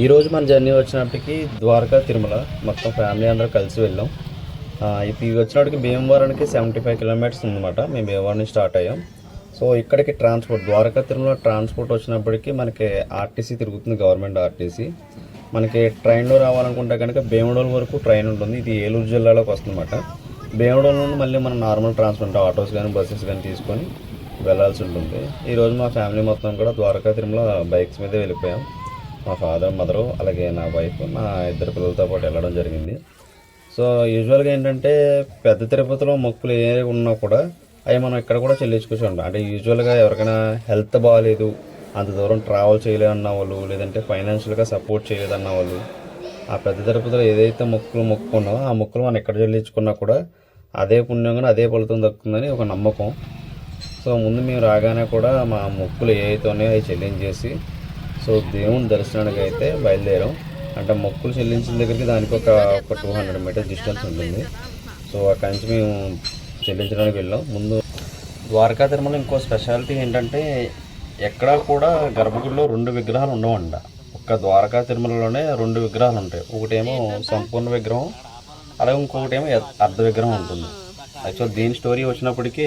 ఈరోజు మన జర్నీ వచ్చినప్పటికి ద్వారకా తిరుమల మొత్తం ఫ్యామిలీ అందరూ కలిసి వెళ్ళాం. ఇది ఇప్పుడు వచ్చినప్పటికి భీమవరానికి సెవెంటీ ఫైవ్ కిలోమీటర్స్ ఉందన్నమాట. మేము భీమవరం నుంచి స్టార్ట్ అయ్యాం. సో ఇక్కడికి ట్రాన్స్పోర్ట్ ద్వారకా తిరుమల ట్రాన్స్పోర్ట్ వచ్చినప్పటికీ మనకి ఆర్టీసీ తిరుగుతుంది గవర్నమెంట్ ఆర్టీసీ మనకి ట్రైన్లో రావాలనుకుంటే కనుక భీమడోల్ వరకు ట్రైన్ ఉంటుంది. ఇది ఏలూరు జిల్లాలోకి వస్తుందన్నమాట. భీమడోల్ నుండి మళ్ళీ మనం నార్మల్ ట్రాన్స్పోర్ట్ ఆటోస్ కానీ బస్సెస్ కానీ తీసుకొని వెళ్ళాల్సి ఉంటుంది. ఈరోజు మా ఫ్యామిలీ మొత్తం కూడా ద్వారకా తిరుమల బైక్స్ మీదే వెళ్ళిపోయాం. మా ఫాదర్ మదరు అలాగే నా వైఫ్ నా ఇద్దరు పిల్లలతో పాటు వెళ్ళడం జరిగింది. సో యూజువల్గా ఏంటంటే పెద్ద తిరుపతిలో మొక్కులు ఏ ఉన్నా కూడా అవి మనం ఇక్కడ కూడా చెల్లించుకోవచ్చు ఉంటాం అంటే యూజువల్గా ఎవరికైనా హెల్త్ బాగాలేదు అంత దూరం ట్రావెల్ చేయలేదన్న వాళ్ళు లేదంటే ఫైనాన్షియల్గా సపోర్ట్ చేయలేదన్న వాళ్ళు ఆ పెద్ద తిరుపతిలో ఏదైతే మొక్కులు మొక్కుకున్నామో ఆ మొక్కులు మనం ఎక్కడ చెల్లించుకున్నా కూడా అదే పుణ్యంగా అదే ఫలితం దక్కుతుందని ఒక నమ్మకం. సో ముందు మేము రాగానే కూడా మా మొక్కులు ఏవైతే ఉన్నాయో అవి చెల్లించేసి సో దేవుని దర్శనానికి అయితే బయలుదేరాం. అంటే మొక్కులు చెల్లించిన దగ్గరికి దానికి ఒక ఒక టూ హండ్రెడ్ మీటర్స్ డిస్టెన్స్ ఉంటుంది. సో అక్కడి నుంచి మేము చెల్లించడానికి వెళ్ళాం. ముందు ద్వారకా తిరుమల ఇంకో స్పెషాలిటీ ఏంటంటే ఎక్కడా కూడా గర్భగుడిలో రెండు విగ్రహాలు ఉండవంట. ఒక్క ద్వారకా తిరుమలలోనే రెండు విగ్రహాలు ఉంటాయి. ఒకటేమో సంపూర్ణ విగ్రహం అలాగే ఇంకొకటేమో అర్ధ విగ్రహం ఉంటుంది. యాక్చువల్ దీని స్టోరీ వచ్చినప్పటికీ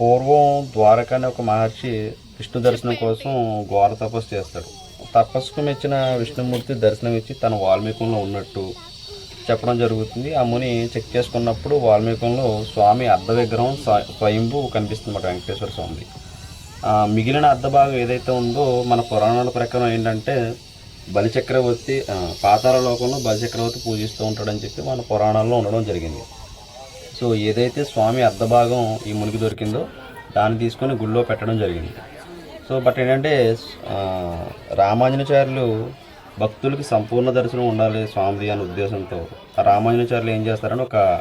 పూర్వం ద్వారకా అనే ఒక మహర్షి విష్ణు దర్శనం కోసం ఘోర తపస్సు చేస్తాడు. తపస్సుకు మెచ్చిన విష్ణుమూర్తి దర్శనం ఇచ్చి తన వాల్మీకంలో ఉన్నట్టు చెప్పడం జరుగుతుంది. ఆ ముని చెక్ చేసుకున్నప్పుడు వాల్మీకంలో స్వామి అర్ధ విగ్రహం స్వయంభు స్వయంభూ కనిపిస్తుంది వెంకటేశ్వర స్వామి మిగిలిన అర్ధ భాగం ఏదైతే ఉందో మన పురాణాల ప్రకారం ఏంటంటే బలిచక్రవర్తి పాతాల లోకంలో బలిచక్రవర్తి పూజిస్తూ ఉంటాడని చెప్పి మన పురాణాల్లో ఉండడం జరిగింది. సో ఏదైతే స్వామి అర్ధభాగం ఈ మునికి దొరికిందో దాన్ని తీసుకొని గుళ్ళో పెట్టడం జరిగింది. సో బట్ ఏంటంటే ఆ, రామానుజాచార్యులు భక్తులకి సంపూర్ణ దర్శనం ఉండాలి స్వామిది అనే ఉద్దేశంతో. ఆ రామానుజాచార్యులు ఏం చేస్తారని ఒక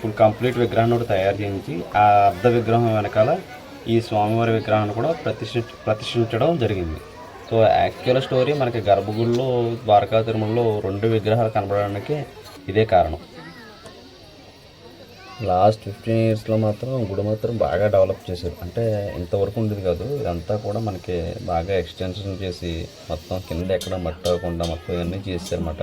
ఫుల్ కంప్లీట్ విగ్రహాన్ని ఒకటి తయారు చేయించి ఆ అర్ధ విగ్రహం వెనకాల ఈ స్వామివారి విగ్రహాన్ని కూడా ప్రతిష్ఠి ప్రతిష్ఠించడం జరిగింది. సో యాక్చువల్ స్టోరీ మనకి గర్భగుడిలో ద్వారకా తిరుమలలో రెండు విగ్రహాలు కనబడడానికి ఇదే కారణం. లాస్ట్ ఫిఫ్టీన్ ఇయర్స్లో మాత్రం గుడి మాత్రం బాగా డెవలప్ చేశారు. అంటే ఇంతవరకు ఉండేది కాదు. ఇదంతా కూడా మనకి బాగా ఎక్స్టెన్షన్ చేసి మొత్తం కింద ఎక్కడ మట్టి అవ్వకుండా మొత్తం ఇవన్నీ చేశారన్నమాట.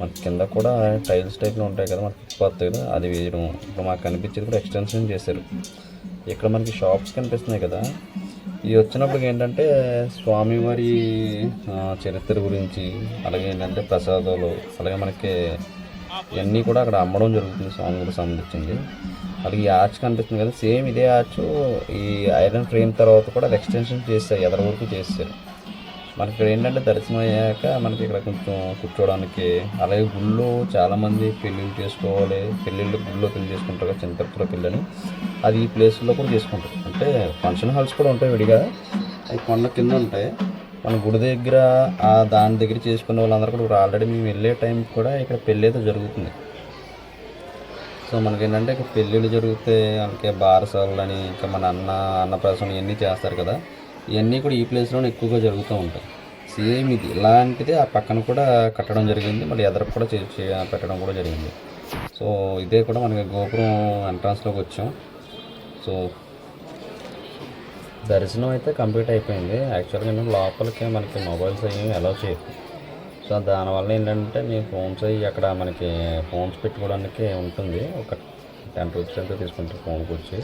మనకి కింద కూడా టైల్స్ టైప్లో ఉంటాయి కదా మనకి ఫుట్పాత్ కదా అది వేయడం. ఇప్పుడు మాకు కనిపించేది కూడా ఎక్స్టెన్షన్ చేశారు. ఇక్కడ మనకి షాప్స్ కనిపిస్తున్నాయి కదా. ఇవి వచ్చినప్పుడు ఏంటంటే స్వామివారి చరిత్ర గురించి అలాగే ఏంటంటే ప్రసాదాలు అలాగే మనకి ఇవన్నీ కూడా అక్కడ అమ్మడం జరుగుతుంది స్వామి కూడా సంబంధించింది. అలాగే ఈ ఆర్చ్ కనిపిస్తుంది కదా సేమ్ ఇదే ఆర్చ్ ఈ ఐరన్ ఫ్రేమ్ తర్వాత కూడా అది ఎక్స్టెన్షన్ చేస్తారు ఎదర వరకు చేస్తారు మనకి ఇక్కడ ఏంటంటే దర్శనం అయ్యాక మనకి ఇక్కడ కొంచెం కూర్చోవడానికి అలాగే గుళ్ళో చాలామంది పెళ్ళిళ్ళు చేసుకోవాలి పెళ్ళిళ్ళు గుళ్ళో పెళ్ళి చేసుకుంటారు కదా చిన్న పెళ్ళని. అది ఈ ప్లేస్లో కూడా చేసుకుంటారు. అంటే ఫంక్షన్ హాల్స్ కూడా ఉంటాయి విడిగా. అవి కొండ కింద ఉంటాయి. మన గుడి దగ్గర ఆ దాని దగ్గర చేసుకునే వాళ్ళందరూ కూడా ఇప్పుడు ఆల్రెడీ మేము వెళ్ళే టైం కూడా ఇక్కడ పెళ్ళి అయితే జరుగుతుంది. సో మనకి ఏంటంటే ఇక్కడ పెళ్ళిళ్ళు జరిగితే మనకి బారసాలు అని ఇంకా మన అన్న అన్నప్రాసం ఇవన్నీ చేస్తారు కదా. ఇవన్నీ కూడా ఈ ప్లేస్లోనే ఎక్కువగా జరుగుతూ ఉంటాయి. సేమ్ ఇది. ఇలాంటిది ఆ పక్కన కూడా కట్టడం జరిగింది. మళ్ళీ ఎదరకు కూడా చే- పెట్టడం కూడా జరిగింది. సో ఇదే కూడా మనకి గోపురం ఎంట్రన్స్లోకి వచ్చాం. సో దర్శనం అయితే కంప్లీట్ అయిపోయింది. యాక్చువల్గా నేను లోపలికి మనకి మొబైల్స్ అవి అలౌ చేయదు సో దానివల్ల ఏంటంటే మీ ఫోన్స్ అవి అక్కడ మనకి ఫోన్స్ పెట్టుకోవడానికి ఉంటుంది. ఒక టెన్ రూపీస్ అయితే తీసుకుంటారు ఫోన్కి వచ్చి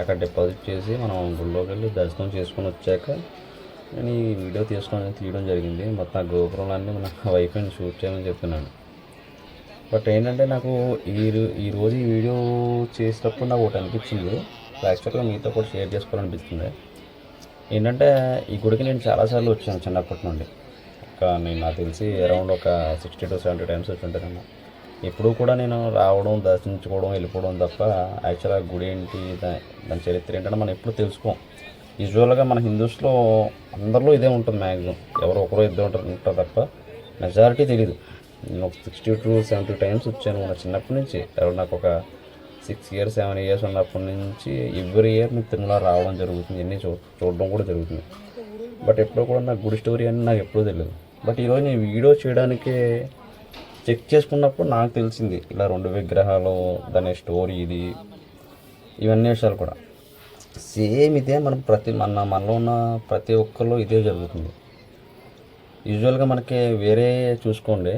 అక్కడ డిపాజిట్ చేసి మనం గుళ్ళోకి వెళ్ళి దర్శనం చేసుకొని వచ్చాక నేను ఈ వీడియో తీసుకొని తీయడం జరిగింది. మొత్తం ఆ గోపురంలన్నీ మన వైఫ్ని షూట్ చేయమని చెప్తున్నాను బట్ ఏంటంటే నాకు ఈ ఈరోజు ఈ రోజు ఈ వీడియో చేసేటప్పుడు నాకు ఒకటి అనిపించింది. యాక్చువల్గా మీతో కూడా షేర్ చేసుకోవాలనిపిస్తుంది. ఏంటంటే ఈ గుడికి నేను చాలాసార్లు వచ్చాను చిన్నప్పటి నుండి. ఒక నేను నాకు తెలిసి అరౌండ్ ఒక సిక్స్టీ టు సెవెంటీ టైమ్స్ వచ్చి ఉంటానమ్మా ఎప్పుడూ కూడా నేను రావడం దర్శించుకోవడం వెళ్ళిపోవడం తప్ప యాక్చువల్గా గుడి ఏంటి దాని చరిత్ర ఏంటంటే మనం ఎప్పుడు తెలుసుకోం. యూజువల్గా మన హిందూస్లో అందరిలో ఇదే ఉంటుంది మ్యాక్సిమం ఎవరో ఒకరో ఇద్దరు ఉంటారు ఉంటారు తప్ప మెజారిటీ తెలియదు నేను ఒక సిక్స్టీ టు సెవెంటీ టైమ్స్ వచ్చాను నా చిన్నప్పటి నుంచి. ఎవరు నాకు ఒక సిక్స్ ఇయర్స్ సెవెన్ ఇయర్స్ ఉన్నప్పటి నుంచి ఎవ్రీ ఇయర్ నేను తిరుమల రావడం జరుగుతుంది. అన్నీ చూ చూడడం కూడా జరుగుతుంది. బట్ ఎప్పుడో కూడా నాకు గుడి స్టోరీ అని నాకు ఎప్పుడూ తెలియదు బట్ ఈరోజు నేను వీడియో చేయడానికి చెక్ చేసుకున్నప్పుడు నాకు తెలిసింది ఇలా రెండు విగ్రహాలు దాని స్టోరీ ఇది ఇవన్నీ విషయాలు కూడా. సేమ్ ఇదే మనం ప్రతి మన మనలో ఉన్న ప్రతి ఒక్కరిలో ఇదే జరుగుతుంది. యూజువల్గా మనకి వేరే చూసుకోండి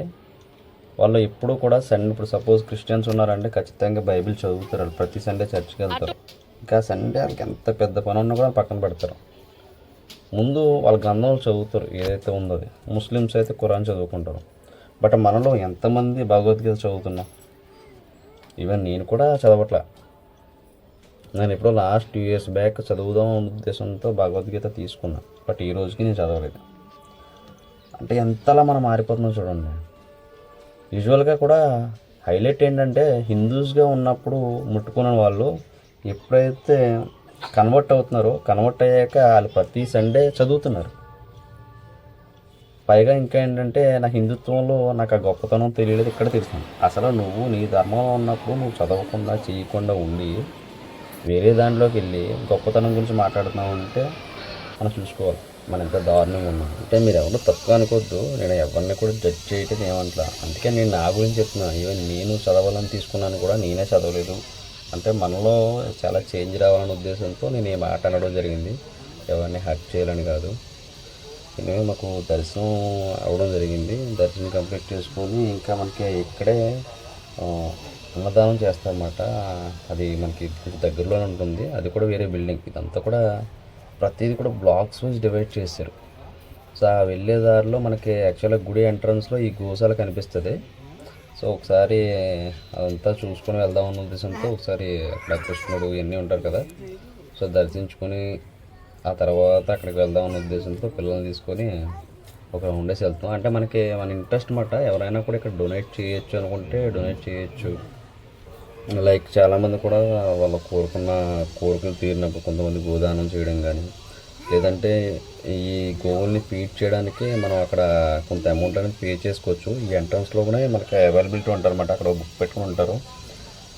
వాళ్ళు ఎప్పుడు కూడా సండే ఇప్పుడు సపోజ్ క్రిస్టియన్స్ ఉన్నారంటే ఖచ్చితంగా బైబిల్ చదువుతారు. వాళ్ళు ప్రతి సండే చర్చ్కి వెళ్తారు. ఇంకా సండే వాళ్ళకి ఎంత పెద్ద పని ఉన్నా కూడా పక్కన పెడతారు. ముందు వాళ్ళ గ్రంథాలు చదువుతారు ఏదైతే ఉందో అది. ముస్లిమ్స్ అయితే ఖురాన్ చదువుకుంటారు. బట్ మనలో ఎంతమంది భగవద్గీత చదువుతున్నాం? ఈవెన్ నేను కూడా చదవట్లే. నేను ఎప్పుడో లాస్ట్ టూ ఇయర్స్ బ్యాక్ చదువుదాం ఉద్దేశంతో భగవద్గీత తీసుకున్నాను బట్ ఈ రోజుకి నేను చదవలేదు. అంటే ఎంతలా మనం మారిపోతున్నాం చూడండి. యూజువల్గా కూడా హైలైట్ ఏంటంటే హిందూస్గా ఉన్నప్పుడు ముట్టుకున్న వాళ్ళు ఎప్పుడైతే కన్వర్ట్ అవుతున్నారో కన్వర్ట్ అయ్యాక వాళ్ళు ప్రతి సండే చదువుతున్నారు. పైగా ఇంకా ఏంటంటే నా హిందుత్వంలో నాకు ఆ గొప్పతనం తెలియలేదు ఇక్కడ తెలుస్తుంది. అసలు నువ్వు నీ ధర్మంలో ఉన్నప్పుడు నువ్వు చదవకుండా చేయకుండా ఉండి వేరే దాంట్లోకి వెళ్ళి గొప్పతనం గురించి మాట్లాడుతున్నావు అంటే మనం చూసుకోవాలి. మనం ఎంత దారుణంగా ఉన్నాం. అంటే మీరు ఎవరు తక్కువ అనుకోవద్దు. నేను ఎవరిని కూడా జడ్జ్ చేయటం ఏమంటలా అందుకే నేను నా గురించి చెప్తున్నాను ఈవెన్ నేను చదవాలని తీసుకున్నాను కూడా నేనే చదవలేదు. అంటే మనలో చాలా చేంజ్ రావాలనే ఉద్దేశంతో నేను ఈ మాట అనడం జరిగింది. ఎవరిని హర్ట్ చేయాలని కాదు. నేను మాకు దర్శనం అవ్వడం జరిగింది. దర్శనం కంప్లీట్ చేసుకొని ఇంకా మనకి ఇక్కడే అన్నదానం చేస్తారన్నమాట. అది మనకి దగ్గరలోనే ఉంటుంది. అది కూడా వేరే బిల్డింగ్ ఇదంతా కూడా ప్రతిదీ కూడా బ్లాక్స్ వైజ్ డివైడ్ చేశారు సో ఆ వెళ్ళే దారిలో మనకి యాక్చువల్గా గుడి ఎంట్రన్స్లో ఈ గోశాల కనిపిస్తుంది. సో ఒకసారి అదంతా చూసుకొని వెళ్దాం అన్న ఉద్దేశంతో ఒకసారి అక్కడ కృష్ణుడు ఇవన్నీ ఉంటారు కదా. సో దర్శించుకొని ఆ తర్వాత అక్కడికి వెళ్దాం అన్న ఉద్దేశంతో పిల్లల్ని తీసుకొని ఒక ఉండేసి వెళ్తాం. అంటే మనకి మన ఇంట్రెస్ట్ మాట ఎవరైనా కూడా ఇక్కడ డొనేట్ చేయొచ్చు అనుకుంటే డొనేట్ చేయొచ్చు. లైక్ చాలామంది కూడా వాళ్ళ కోరుకున్న కోరికలు తీరినప్పుడు కొంతమంది గోదానం చేయడం కానీ లేదంటే ఈ గోవుల్ని ఫీడ్ చేయడానికి మనం అక్కడ కొంత అమౌంట్ అనేది పే చేసుకోవచ్చు. ఈ ఎంట్రన్స్లోనే మనకి అవైలబిలిటీ ఉంటారన్నమాట అక్కడ బుక్ పెట్టుకుని ఉంటారు.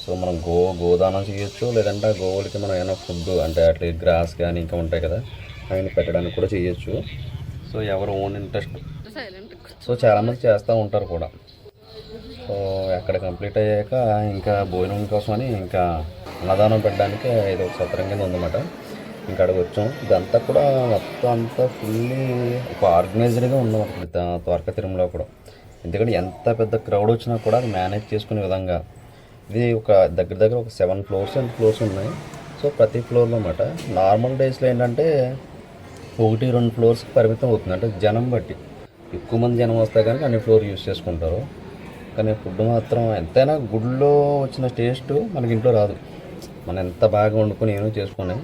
సో మనం గో గోదానం చేయొచ్చు. లేదంటే ఆ గోవులకి మనం ఏమైనా ఫుడ్ అంటే అట్లా గ్రాస్ కానీ ఇంకా ఉంటాయి కదా అవన్నీ పెట్టడానికి కూడా చేయొచ్చు. సో ఎవరు ఓన్ ఇంట్రెస్ట్ సో చాలామంది చేస్తూ ఉంటారు కూడా. సో అక్కడ కంప్లీట్ అయ్యాక ఇంకా భోజనం కోసమని ఇంకా అన్నదానం పెట్టడానికి ఇది ఒక సత్రం కింద ఉందన్నమాట. ఇంకా అక్కడికి వచ్చాం. ఇదంతా కూడా మొత్తం అంతా ఫుల్లీ ఒక ఆర్గనైజ్డ్గా ఉన్నాం అక్కడ ద్వారకా తిరుమల కూడా. ఎందుకంటే ఎంత పెద్ద క్రౌడ్ వచ్చినా కూడా అది మేనేజ్ చేసుకునే విధంగా. ఇది ఒక దగ్గర దగ్గర ఒక సెవెన్ ఫ్లోర్స్ అండ్ ఫ్లోర్స్ ఉన్నాయి. సో ప్రతి ఫ్లోర్లో అన్నమాట. నార్మల్ డేస్లో ఏంటంటే ఒకటి రెండు ఫ్లోర్స్కి పరిమితం అవుతుంది. అంటే జనం బట్టి. ఎక్కువ మంది జనం వస్తే కనుక అన్ని ఫ్లోర్ యూస్ చేసుకుంటారు. కానీ ఫుడ్ మాత్రం ఎంతైనా గుడిలో వచ్చిన టేస్ట్ మనకి ఇంట్లో రాదు. మనం ఎంత బాగా వండుకొని ఏమో చేసుకుని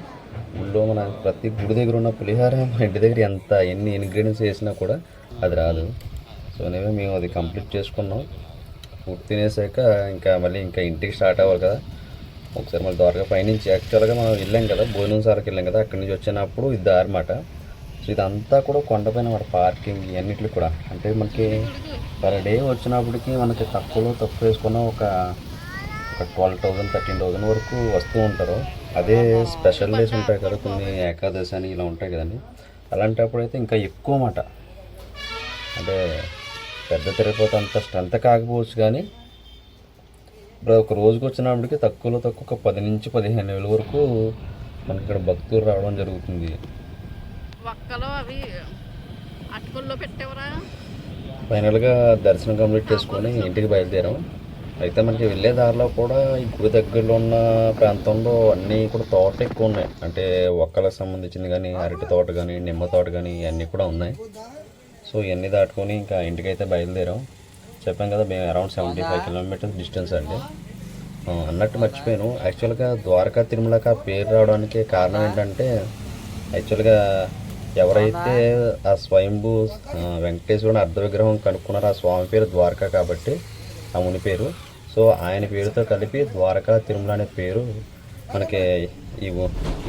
గుడిలో మన ప్రతి గుడి దగ్గర ఉన్న పులిహార మన ఇంటి దగ్గర ఎంత ఎన్ని ఇంగ్రీడియంట్స్ వేసినా కూడా అది రాదు. సో నేమే మేము అది కంప్లీట్ చేసుకున్నాం. ఫుడ్ తినేసాక ఇంకా మళ్ళీ ఇంకా ఇంటికి స్టార్ట్ అవ్వాలి కదా. ఒకసారి మళ్ళీ ద్వారకా పైనుంచి యాక్చువల్గా మనం వెళ్ళాం కదా భోజనం సార్కి వెళ్ళాం కదా అక్కడి నుంచి వచ్చినప్పుడు ఇది దారి మాట. సో ఇదంతా కూడా కొండపైన మన పార్కింగ్ ఇవన్నిటికి కూడా. అంటే మనకి పర్ డే వచ్చినప్పటికి మనకి తక్కువలో తక్కువ వేసుకున్న ఒక ఒక ట్వెల్వ్ థౌజండ్ థర్టీన్ థౌజండ్ వరకు వస్తూ ఉంటారు. అదే స్పెషల్ డేస్ ఉంటాయి కదా కొన్ని ఏకాదశి అని ఇలా ఉంటాయి కదండి. అలాంటప్పుడు అయితే ఇంకా ఎక్కువ మాట. అంటే పెద్ద తిరుపతి అంత స్ట్రెంత్ కాకపోవచ్చు కానీ ఇప్పుడు ఒక రోజుకి వచ్చినప్పటికి తక్కువలో తక్కువ ఒక పది నుంచి పదిహేను వేల వరకు మనకి ఇక్కడ భక్తులు రావడం జరుగుతుంది. ఒక్కలో అవి అటుకుల్లో పెట్టేవరా? ఫైనల్గా దర్శనం కంప్లీట్ చేసుకొని ఇంటికి బయలుదేరాం. అయితే మనకి వెళ్ళే దారిలో కూడా ఈ గుడి దగ్గరలో ఉన్న ప్రాంతంలో అన్నీ కూడా తోటలు ఎక్కువ ఉన్నాయి. అంటే ఒక్కలకు సంబంధించింది కానీ అరటి తోట కానీ నిమ్మ తోట కానీ ఇవన్నీ కూడా ఉన్నాయి. సో ఇవన్నీ దాటుకొని ఇంకా ఇంటికైతే బయలుదేరాం. చెప్పాం కదా మేము around seventy five kilometers distance అండి. అన్నట్టు మర్చిపోయాను. యాక్చువల్గా ద్వారకా తిరుమలకి ఆ పేరు రావడానికి కారణం ఏంటంటే యాక్చువల్గా ఎవరైతే ఆ స్వయంభూ వెంకటేశ్వరుని అర్ధ విగ్రహం కనుక్కున్నారో ఆ స్వామి పేరు ద్వారకా కాబట్టి ఆ ముని పేరు. సో ఆయన పేరుతో కలిపి ద్వారకా తిరుమల అనే పేరు మనకి ఈ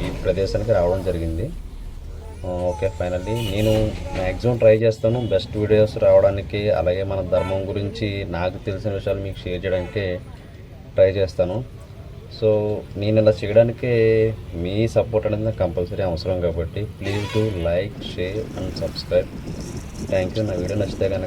ఈ ప్రదేశానికి రావడం జరిగింది. ఓకే ఫైనల్లీ నేను మ్యాక్సిమం ట్రై చేస్తాను. బెస్ట్ వీడియోస్ రావడానికి అలాగే మన ధర్మం గురించి నాకు తెలిసిన విషయాలు మీకు షేర్ చేయడానికి ట్రై చేస్తాను. సో నేను ఇలా చేయడానికి మీ సపోర్ట్ అనేది నాకు కంపల్సరీ అవసరం కాబట్టి please do like share and subscribe thank you నా వీడియో నచ్చితే కనుక